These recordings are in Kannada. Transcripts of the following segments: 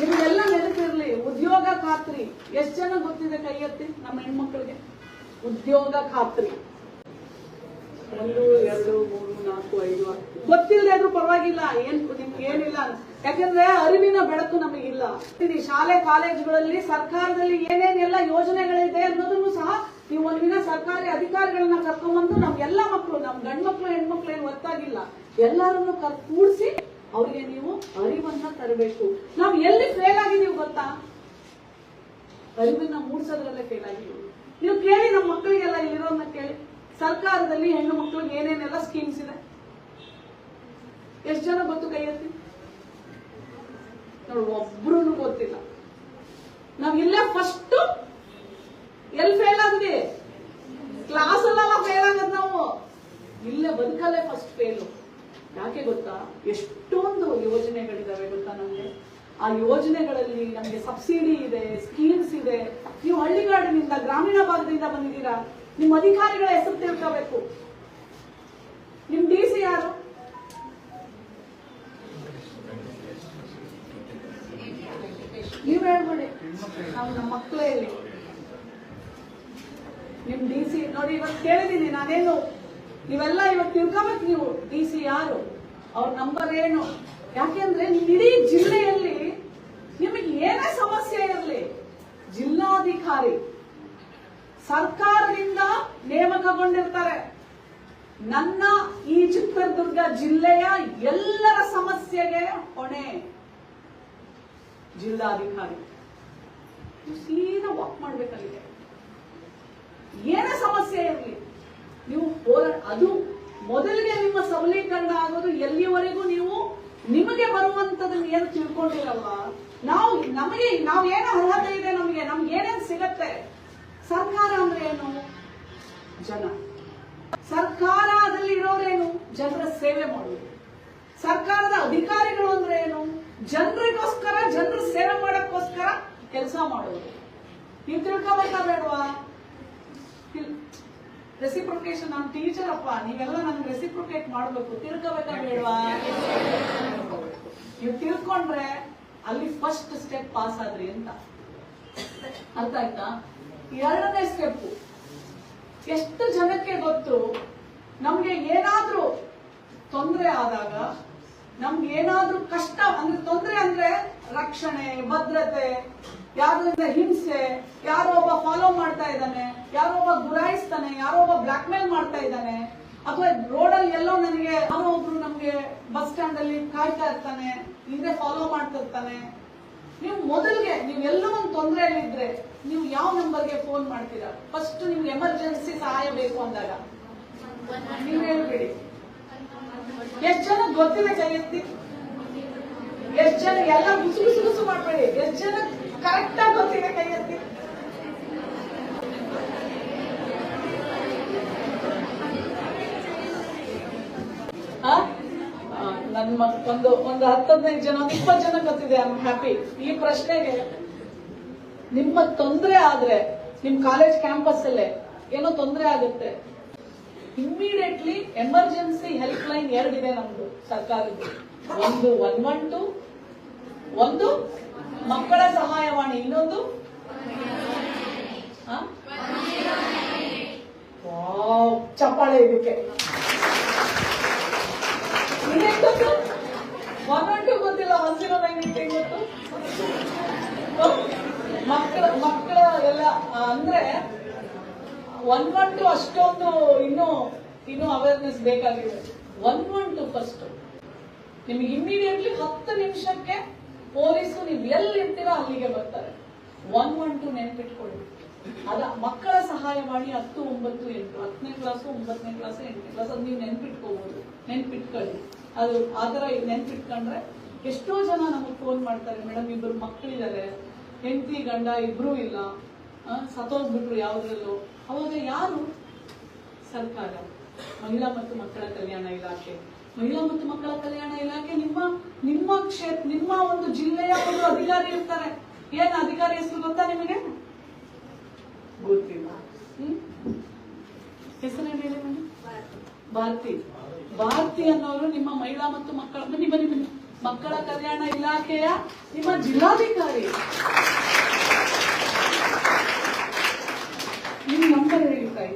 ನಿಮ್ಗೆಲ್ಲ ನೆನಪಿರಲಿ ಉದ್ಯೋಗ ಖಾತ್ರಿ. ಎಷ್ಟು ಜನ ಗೊತ್ತಿದೆ ಕೈ ಎತ್ತಿ? ನಮ್ಮ ಹೆಣ್ಮಕ್ಳಿಗೆ. ಉದ್ಯೋಗ ಖಾತ್ರಿ. ಒಂದು ಎರಡು ಮೂರು ನಾಲ್ಕು ಐದು. ಗೊತ್ತಿಲ್ಲದೆ ಆದ್ರೂ ಪರವಾಗಿಲ್ಲ. ಏನ್ ನಿಮ್ಗೆ ಏನಿಲ್ಲ ಯಾಕಂದ್ರೆ ಅರಿವಿನ ಬೆಳಕು ನಮಗಿಲ್ಲ ಶಾಲೆ ಕಾಲೇಜುಗಳಲ್ಲಿ ಸರ್ಕಾರದಲ್ಲಿ ಏನೇನೆಲ್ಲ ಯೋಜನೆಗಳಿದೆ ಅನ್ನೋದನ್ನು ಸಹ ನೀವು ಒಂದಿನ ಸರ್ಕಾರಿ ಅಧಿಕಾರಿಗಳನ್ನ ಕರ್ಕೊಂಡ್ಬಂದು ನಮ್ಗೆಲ್ಲ ಎಲ್ಲ ಮಕ್ಕಳು ನಮ್ ಗಂಡ್ಮಕ್ಳು ಹೆಣ್ಮಕ್ಳು ಏನು ಗೊತ್ತಾಗಿಲ್ಲ ಎಲ್ಲರನ್ನು ಕರ್ ಕೂಡಿಸಿ ಅವ್ರಿಗೆ ನೀವು ಅರಿವನ್ನ ತರಬೇಕು. ನಾವ್ ಎಲ್ಲಿ ಫೇಲ್ ಆಗಿ ನೀವು ಗೊತ್ತಾ? ಅರಿವನ್ನ ಮೂಡಿಸೋದ್ರಲ್ಲೇ ಫೇಲ್ ಆಗಿದ್ದೀವಿ ನೀವು. ಕೇಳಿ ನಮ್ಮ ಮಕ್ಕಳಿಗೆಲ್ಲ ಇಲ್ಲಿರೋದನ್ನ ಕೇಳಿ. ಸರ್ಕಾರದಲ್ಲಿ ಹೆಣ್ಣು ಮಕ್ಕಳಿಗೆ ಏನೇನೆಲ್ಲ ಸ್ಕೀಮ್ಸ್ ಇದೆ? ಎಷ್ಟು ಜನ ಗೊತ್ತು ಕೈ ಎತ್ತಿ ನೋಡಿ ಒಬ್ರು ಗೊತ್ತಿಲ್ಲ. ನಾವ್ ಇಲ್ಲೇ ಫಸ್ಟ್ ಎಲ್ಲಿ ಫೇಲ್ ಆದ್ವಿ? ಕ್ಲಾಸ್ ಅಲ್ಲೆಲ್ಲ ಫೇಲ್ ಆಗದ್ ನಾವು. ಇಲ್ಲೇ ಬದುಕಲ್ಲೇ ಫಸ್ಟ್ ಫೇಲು ಯಾಕೆ ಗೊತ್ತಾ? ಗೊತ್ತಾ ನಮ್ಗೆ. ಆ ಯೋಜನೆಗಳಲ್ಲಿ ನಮಗೆ ಸಬ್ಸಿಡಿ ಇದೆ ಸ್ಕೀಮ್ಸ್ ಇದೆ. ನೀವು ಹಳ್ಳಿಗಾಡಿನಿಂದ, ಗ್ರಾಮೀಣ ಭಾಗದಿಂದ ಬಂದಿದ್ದೀರಾ? ನಿಮ್ಮ ಅಧಿಕಾರಿಗಳ ಹೆಸರು ತಿಳ್ಕೋಬೇಕು. ನಿಮ್ ಡಿ ಸಿ ಯಾರು? ನೀವ್ ಹೇಳ್ಬೇಡಿ. ನಾವು ನಮ್ಮ ಮಕ್ಕಳೇ ಇಲ್ಲಿ. ನಿಮ್ ಡಿ ಸಿ ನೋಡಿ ಇವತ್ತು ಕೇಳಿದೀನಿ ನಾನೇನು? ನೀವೆಲ್ಲ ಇವತ್ತು ತಿಳ್ಕೋಬೇಕು ನೀವು ಡಿ ಸಿ ಯಾರು? ಅವ್ರ ನಂಬರ್ ಏನು? ಯಾಕೆಂದ್ರೆ ಇಡೀ ಜಿಲ್ಲೆಯಲ್ಲಿ ನಿಮಗೆ ಏನೇ ಸಮಸ್ಯೆ ಇರಲಿ, ಜಿಲ್ಲಾಧಿಕಾರಿ ಸರ್ಕಾರದಿಂದ ನೇಮಕಗೊಂಡಿರ್ತಾರೆ. ನನ್ನ ಈ ಚಿತ್ರದುರ್ಗ ಜಿಲ್ಲೆಯ ಎಲ್ಲರ ಸಮಸ್ಯೆಗೆ ಹೊಣೆ ಜಿಲ್ಲಾಧಿಕಾರಿ. ಸೀದಾ ವಾಕ್ ಮಾಡ್ಬೇಕಲ್ಲಿಗೆ ಏನೇ ಸಮಸ್ಯೆ ಇರಲಿ, ನೀವು ಹೋರಾಟ ಅದು ಮೊದಲಿಗೆ ನಿಮ್ಮ ಸಬಲೀಕರಣ ಆಗೋದು ಎಲ್ಲಿವರೆಗೂ ನೀವು ನಿಮಗೆ ಬರುವಂತದನ್ನ ಏನು ತಿಳ್ಕೊಂಡಿಲ್ಲವ ನಾವು ನಮಗೆ, ನಾವು ಏನೋ ಅರ್ಹತೆ ಇದೆ ನಮಗೆ, ನಮ್ಗೆ ಏನೇನು ಸಿಗತ್ತೆ? ಸರ್ಕಾರ ಅಂದ್ರೆ ಏನು? ಜನ. ಸರ್ಕಾರದಲ್ಲಿ ಇರೋರೇನು? ಜನರ ಸೇವೆ ಮಾಡೋದು. ಸರ್ಕಾರದ ಅಧಿಕಾರಿಗಳು ಅಂದ್ರೆ ಏನು? ಜನರಿಗೋಸ್ಕರ, ಜನರ ಸೇವೆ ಮಾಡಕ್ಕೋಸ್ಕರ ಕೆಲಸ ಮಾಡೋದು. ನೀವು ತಿಳ್ಕೊಬೇಕಾ ಬೇಡವಾ? ರೆಸಿಪ್ರೊಕೇಶನ್ ನಾನು ಟೀಚರ್ ಅಪ್ಪ, ನೀವೆಲ್ಲ ನನ್ಗೆ ರೆಸಿಪ್ರೊಕೇಟ್ ಮಾಡ್ಬೇಕು. ಹೇಳುವಾ? ನೀವು ತಿಳ್ಕೊಂಡ್ರೆ ಅಲ್ಲಿ ಫಸ್ಟ್ ಸ್ಟೆಪ್ ಪಾಸ್ ಆದ್ರಿ ಅಂತ. ಅರ್ಥ ಆಯ್ತಾ? ಎರಡನೇ ಸ್ಟೆಪ್ ಎಷ್ಟು ಜನಕ್ಕೆ ಗೊತ್ತು? ನಮ್ಗೆ ಏನಾದ್ರೂ ತೊಂದರೆ ಆದಾಗ, ನಮ್ಗೆ ಏನಾದ್ರೂ ಕಷ್ಟ, ಅಂದ್ರೆ ತೊಂದರೆ ಅಂದ್ರೆ ರಕ್ಷಣೆ, ಭದ್ರತೆ ಯಾವ್ದ್ರಿಂದ ಹಿಂಸೆ, ಯಾರೋ ಒಬ್ಬ ಫಾಲೋ ಮಾಡ್ತಾ ಇದ್ದಾನೆ, ಯಾರೋ ಒಬ್ಬ ಗುರಾಯಿಸ್ತಾನೆ, ಯಾರೋ ಒಬ್ಬ ಬ್ಲಾಕ್ ಮೇಲ್ ಮಾಡ್ತಾ ಇದ್ದಾನೆ, ಅಥವಾ ರೋಡಲ್ಲಿ ಎಲ್ಲೋ ನನಗೆ ಯಾರೋ ಒಬ್ರು ನಮ್ಗೆ ಬಸ್ ಸ್ಟ್ಯಾಂಡ್ ಅಲ್ಲಿ ಕಾಯ್ತಾ ಇರ್ತಾನೆ ಹಿಂದೆ ಫಾಲೋ ಮಾಡ್ತಿರ್ತಾನೆ ನೀವು ಮೊದಲಿಗೆ, ನೀವು ಎಲ್ಲೋ ಒಂದು ತೊಂದರೆಯಲ್ಲಿದ್ರೆ ನೀವು ಯಾವ ನಂಬರ್ಗೆ ಫೋನ್ ಮಾಡ್ತೀರಾ? ಫಸ್ಟ್ ನಿಮ್ಗೆ ಎಮರ್ಜೆನ್ಸಿ ಸಹಾಯ ಬೇಕು ಅಂದಾಗ. ನೀವು ಹೇಳ್ಬಿಡಿ. ಎಷ್ಟು ಜನ ಗೊತ್ತಿದೆ ಕೈ ಎತ್ತಿ ಎಷ್ಟ್ ಜನ ಎಲ್ಲ ಗುಸು ಗುಸು ಮಾಡ್ಬೇಡಿ. ಎಷ್ಟು ಜನ ಕರೆಕ್ಟ್ ಆಗಿ ಗೊತ್ತಿದೆ ಕೈಯಲ್ಲಿ. ಎತ್ತಿ ಆ? ಆ, ನನ್ ಒಂದು ಒಂದು ಹತ್ತು ಹದಿನೈದು ಜನ ಒಂದು ಇಪ್ಪತ್ತು ಜನ ಗೊತ್ತಿದೆ ಐ ಹ್ಯಾಪಿ ಈ ಪ್ರಶ್ನೆಗೆ ನಿಮ್ಮ ತೊಂದರೆ ಆದ್ರೆ ನಿಮ್ ಕಾಲೇಜ್ ಕ್ಯಾಂಪಸ್ ಅಲ್ಲೇ ಏನೋ ತೊಂದರೆ ಆಗುತ್ತೆ. ಇಮ್ಮಿಡಿಯೇಟ್ಲಿ ಎಮರ್ಜೆನ್ಸಿ ಹೆಲ್ಪ್ ಲೈನ್ ಎರಡಿದೆ ನಮ್ದು ಸರ್ಕಾರದ್ದು. ಒಂದು ಒನ್ ಒನ್ ಟು ಒಂದು, ಮಕ್ಕಳ ಸಹಾಯವಾಣಿ, ಇನ್ನೊಂದು? ಚಪ್ಪಾಳೆ ಇದಕ್ಕೆ ಗೊತ್ತು ಒನ್ ಟು ಗೊತ್ತಿಲ್ಲ ಒನ್ ಜೀರೋ ಗೊತ್ತು ಮಕ್ಕಳ ಮಕ್ಕಳ ಎಲ್ಲ ಅಂದ್ರೆ ಒನ್ ಒನ್ ಟು ಅಷ್ಟೊಂದು ಇನ್ನೂ ಇನ್ನೂ ಅವೇರ್ನೆಸ್ ಬೇಕಾಗಿದೆ. ಒನ್ ಒನ್ ಟು ಫಸ್ಟ್ ನಿಮ್ಗೆ ಇಮ್ಮಿಡಿಯೇಟ್ಲಿ ಹತ್ತು ನಿಮಿಷಕ್ಕೆ ಪೊಲೀಸು ನೀವು ಎಲ್ಲಿ ಇರ್ತೀರಾ ಅಲ್ಲಿಗೆ ಬರ್ತಾರೆ. ಒನ್ ಒನ್ ಟು ನೆನ್ಪಿಟ್ಕೊಳ್ಳಿ. ಅದ ಮಕ್ಕಳ ಮಾಡಿ ಹತ್ತು, ಒಂಬತ್ತು, ಎಂಟು, ಹತ್ತನೇ ಕ್ಲಾಸು ಒಂಬತ್ತನೇ ಕ್ಲಾಸು ಎಂಟನೇ ಕ್ಲಾಸ್ ಅದು ನೀವು ನೆನ್ಪಿಟ್ಕೋಬಹುದು ನೆನ್ಪಿಟ್ಕೊಳ್ಳಿ. ಅದು ಆ ಥರ ನೆನ್ಪಿಟ್ಕೊಂಡ್ರೆ ಎಷ್ಟೋ ಜನ ನಮಗೆ ಫೋನ್ ಮಾಡ್ತಾರೆ, ಮೇಡಮ್ ಇಬ್ಬರು ಮಕ್ಕಳಿದ್ದಾರೆ ಹೆಂಡತಿ, ಗಂಡ, ಇಬ್ರು ಇಲ್ಲ. ಸತ್ತೋಗ್ಬಿಟ್ರು ಯಾವ್ದ್ರಲ್ಲೂ. ಅವಾಗ ಯಾರು? ಸರ್ಕಾರ. ಮಹಿಳಾ ಮತ್ತು ಮಕ್ಕಳ ಕಲ್ಯಾಣ ಇಲಾಖೆ. ಮಹಿಳಾ ಮತ್ತು ಮಕ್ಕಳ ಕಲ್ಯಾಣ ಇಲಾಖೆ ನಿಮ್ಮ ನಿಮ್ಮ ಕ್ಷೇತ್ರ ನಿಮ್ಮ ಒಂದು ಜಿಲ್ಲೆಯ ಒಂದು ಅಧಿಕಾರಿ ಇರ್ತಾರೆ. ಏನ್ ಅಧಿಕಾರಿ ಹೆಸರು ಗೊತ್ತಾ ನಿಮಗೆ? ಗೊತ್ತಿಲ್ಲ. ಹೆಸರು ಹೇಳಿ ಮೇಡಮ್? ಭಾರತಿ. ಭಾರತಿ. ಅನ್ನೋರು ನಿಮ್ಮ ಮಹಿಳಾ ಮತ್ತು ಮಕ್ಕಳ ಬನ್ನಿ ಬನ್ನಿ ಬನ್ನಿ. ಮಕ್ಕಳ ಕಲ್ಯಾಣ ಇಲಾಖೆಯ ನಿಮ್ಮ ಜಿಲ್ಲಾಧಿಕಾರಿ. ನಿಮ್ ನಂಬರ್ ಹೇಳಿ ತಾಯಿ.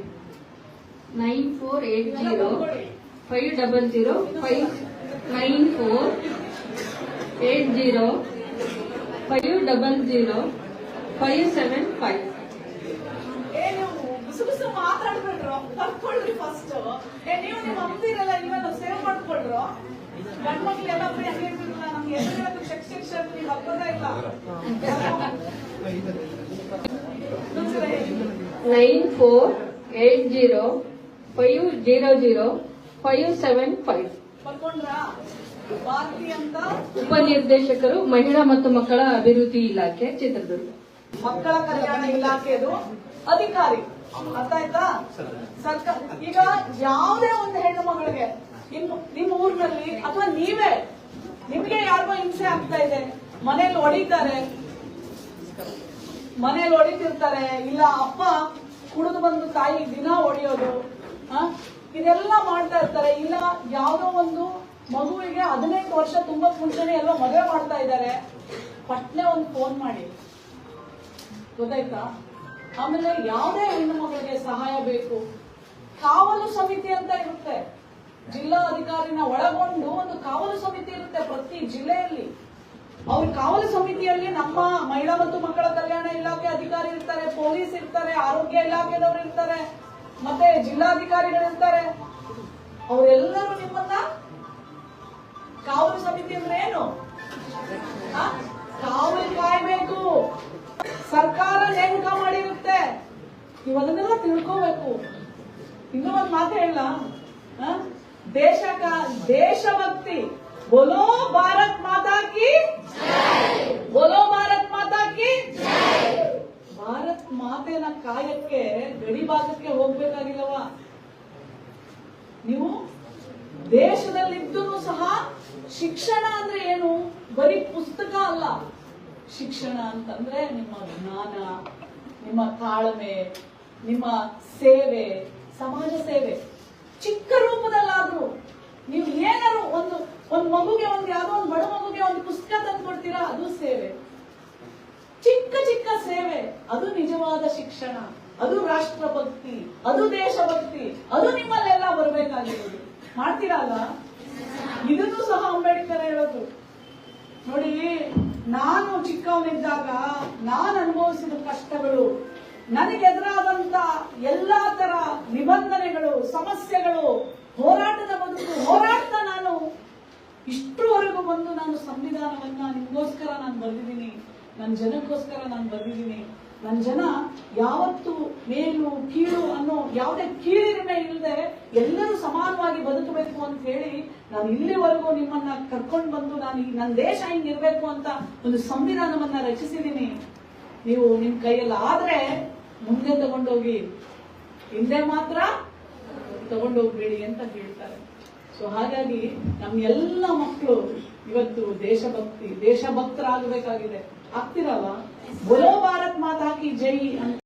Nine four eight zero five double zero five nine four eight zero five double zero five seven five ನೀವು ಗುಸು ಗುಸು ಮಾತಾಡ್ಬಿಟ್ರು. ಬರ್ಕೊಳ್ರಿ ಫಸ್ಟ್ ಏ ನೀವು ನಿಮ್ಮ ಅಂದಿರಲ್ಲ ನೀವೆಲ್ಲ ಸೇವ್ ಮಾಡ್ಕೊಳ್ರು. ಗಂಡ್ ಮಕ್ಳೆಲ್ಲ ಬರೀ ಹಂಗೆ ಇರ್ತಿರಲ್ಲ ನಮ್ಗೆ ಎದುರು ಶಕ್ ಶಕ್ ಶಕ್ ನೀವು ಇಲ್ಲ. Nine four eight zero five zero zero five seven five ಉಪನಿರ್ದೇಶಕರು ಮಹಿಳಾ ಮತ್ತು ಮಕ್ಕಳ ಅಭಿವೃದ್ಧಿ ಇಲಾಖೆ ಚಿತ್ರದುರ್ಗ. ಮಕ್ಕಳ ಕಲ್ಯಾಣ ಇಲಾಖೆದು ಅಧಿಕಾರಿ. ಅರ್ಥ ಆಯ್ತಾ? ಸರ್ಕಾರ ಈಗ ಯಾವುದೇ ಒಂದು ಹೆಣ್ಣು ಮಗಳಿಗೆ ನಿಮ್ಮ ನಿಮ್ಮ ಊರಿನಲ್ಲಿ ಅಥವಾ ನೀವೇ ನಿಮ್ಗೆ ಯಾರಿಗೋ ಹಿಂಸೆ ಆಗ್ತಾ ಇದೆ ಮನೇಲಿ ಹೊಡಿತಾರೆ ಮನೇಲಿ ಹೊಡಿತಿರ್ತಾರೆ ಇಲ್ಲ ಅಪ್ಪ ಕುಡಿದು ಬಂದು ತಾಯಿ ದಿನ ಹೊಡಿಯೋದು? ಇದೆಲ್ಲ ಮಾಡ್ತಾ ಇರ್ತಾರೆ. ಇಲ್ಲ, ಯಾವುದೋ ಒಂದು ಮಗುವಿಗೆ ಹದಿನೈದು ವರ್ಷ ತುಂಬಾ ಮುಂಚೆನೆ ಎಲ್ಲ ಮದುವೆ ಮಾಡ್ತಾ ಇದ್ದಾರೆ. ಪಟ್ನೆ ಒಂದು ಫೋನ್ ಮಾಡಿ. ಗೊತ್ತಾಯ್ತಾ? ಆಮೇಲೆ ಯಾವುದೇ ಹೆಣ್ಣು ಮಗಳಿಗೆ ಸಹಾಯ ಬೇಕು. ಕಾವಲು ಸಮಿತಿ ಅಂತ ಇರುತ್ತೆ. ಜಿಲ್ಲಾ ಅಧಿಕಾರಿನ ಒಳಗೊಂಡು ಒಂದು ಕಾವಲು ಸಮಿತಿ ಇರುತ್ತೆ ಪ್ರತಿ ಜಿಲ್ಲೆಯಲ್ಲಿ. ಅವ್ರ ಕಾವಲು ಸಮಿತಿಯಲ್ಲಿ ನಮ್ಮ ಮಹಿಳಾ ಮತ್ತು ಮಕ್ಕಳ ಕಲ್ಯಾಣ ಇಲಾಖೆ ಅಧಿಕಾರಿ ಇರ್ತಾರೆ, ಪೊಲೀಸ್ ಇರ್ತಾರೆ, ಆರೋಗ್ಯ ಇಲಾಖೆದವರು ಇರ್ತಾರೆ. ಮತ್ತೆ ಜಿಲ್ಲಾಧಿಕಾರಿಗಳು ಇರ್ತಾರೆ. ಅವರೆಲ್ಲರೂ ನಿಮ್ಮನ್ನ ಕಾವಲು ಸಮಿತಿ ಅಂದ್ರೆ ಏನು? ಕಾವಲು ಕಾಯ್ಬೇಕು ಸರ್ಕಾರ ನೇಮಕ ಮಾಡಿರುತ್ತೆ. ನೀವು ತಿಳ್ಕೋಬೇಕು. ಇನ್ನೂ ಒಂದು ಮಾತು ಹೇಳ. ದೇಶ ದೇಶಭಕ್ತಿ. ಬೋಲೋ ಭಾರತ್ ಮಾತಾ ಕಿ ಬೋಲೋ ಭಾರತ್ ಮಾತಾ ಕಿ ಭಾರತ್ ಮಾತೆನ ಕಾಯಕ್ಕೆ, ಗಡಿ ಭಾಗಕ್ಕೆ ಹೋಗ್ಬೇಕಾಗಿಲ್ಲವ? ನೀವು ದೇಶದಲ್ಲಿದ್ದು ಸಹ ಶಿಕ್ಷಣ ಅಂದ್ರೆ ಏನು? ಬರೀ ಪುಸ್ತಕ ಅಲ್ಲ. ಶಿಕ್ಷಣ ಅಂತಂದ್ರೆ ನಿಮ್ಮ ಜ್ಞಾನ, ನಿಮ್ಮ ತಾಳ್ಮೆ, ನಿಮ್ಮ ಸೇವೆ, ಸಮಾಜ ಸೇವೆ. ಚಿಕ್ಕ ರೂಪದಲ್ಲಾದ್ರೂ ನೀವು ಏನಾದ್ರು ಒಂದು ಒಂದು ಮಗುಗೆ ಒಂದು, ಯಾವ್ದೋ ಒಂದು ಬಡ ಮಗುಗೆ ಒಂದು ಪುಸ್ತಕ ತಂದು ಕೊಡ್ತೀರಾ ಅದು ಸೇವೆ ಚಿಕ್ಕ ಚಿಕ್ಕ ಸೇವೆ ಅದು ನಿಜವಾದ ಶಿಕ್ಷಣ, ಅದು ರಾಷ್ಟ್ರ ಭಕ್ತಿ ಅದು ದೇಶಭಕ್ತಿ, ಅದು ನಿಮ್ಮಲ್ಲೆಲ್ಲ ಬರಬೇಕಾಗಿರೋದು. ಮಾಡ್ತೀರಲ್ಲ ಇದನ್ನು ಸಹ ಅಂಬೇಡ್ಕರ್ ಹೇಳೋದು. ನೋಡಿ, ನಾನು ಚಿಕ್ಕವನಿದ್ದಾಗ ನಾನು ಅನುಭವಿಸಿದ ಕಷ್ಟಗಳು, ನನಗೆ ಎದುರಾದಂತ ಎಲ್ಲಾ ತರ ನಿಬಂಧನೆಗಳು, ಸಮಸ್ಯೆಗಳು, ಹೋರಾಟದ ಬದುಕು ಹೋರಾಡ್ತಾ ನಾನು ಇಷ್ಟುವರೆಗೂ ಬಂದು ನಾನು ಸಂವಿಧಾನವನ್ನ ನಿಮಗೋಸ್ಕರ ನಾನು ಬರೆದಿದ್ದೀನಿ. ನನ್ನ ಜನಕ್ಕೋಸ್ಕರ ನಾನು ಬಂದಿದ್ದೀನಿ. ನನ್ನ ಜನ ಯಾವತ್ತು ಮೇಲು, ಕೀಳು ಅನ್ನೋ ಯಾವುದೇ ಕೀಳಿರಿಮೆ ಇಲ್ಲದೆ ಎಲ್ಲರೂ ಸಮಾನವಾಗಿ ಬದುಕಬೇಕು ಅಂತ ಹೇಳಿ ನಾನು ಇಲ್ಲಿವರೆಗೂ ನಿಮ್ಮನ್ನ ಕರ್ಕೊಂಡು ಬಂದು ನಾನು ಈ ನನ್ನ ದೇಶ ಹಿಂಗಿರ್ಬೇಕು ಅಂತ ಒಂದು ಸಂವಿಧಾನವನ್ನ ರಚಿಸಿದ್ದೀನಿ. ನೀವು ನಿಮ್ ಕೈಯಲ್ಲಿ ಆದ್ರೆ ಮುಂದೆ ತಗೊಂಡೋಗಿ, ಹಿಂದೆ ಮಾತ್ರ ತಗೊಂಡೋಗ್ಬೇಡಿ ಅಂತ ಹೇಳ್ತಾರೆ. ಸೊ ಹಾಗಾಗಿ ನಮ್ಮ ಎಲ್ಲ ಮಕ್ಕಳು ಇವತ್ತು ದೇಶಭಕ್ತಿ ದೇಶಭಕ್ತರಾಗಬೇಕಾಗಿದೆ. ಆಗ್ತಿರಲ್ಲ? ಬೋಲೋ ಭಾರತ್ ಮಾತಾ ಕಿ ಜೈ ಅಂತ.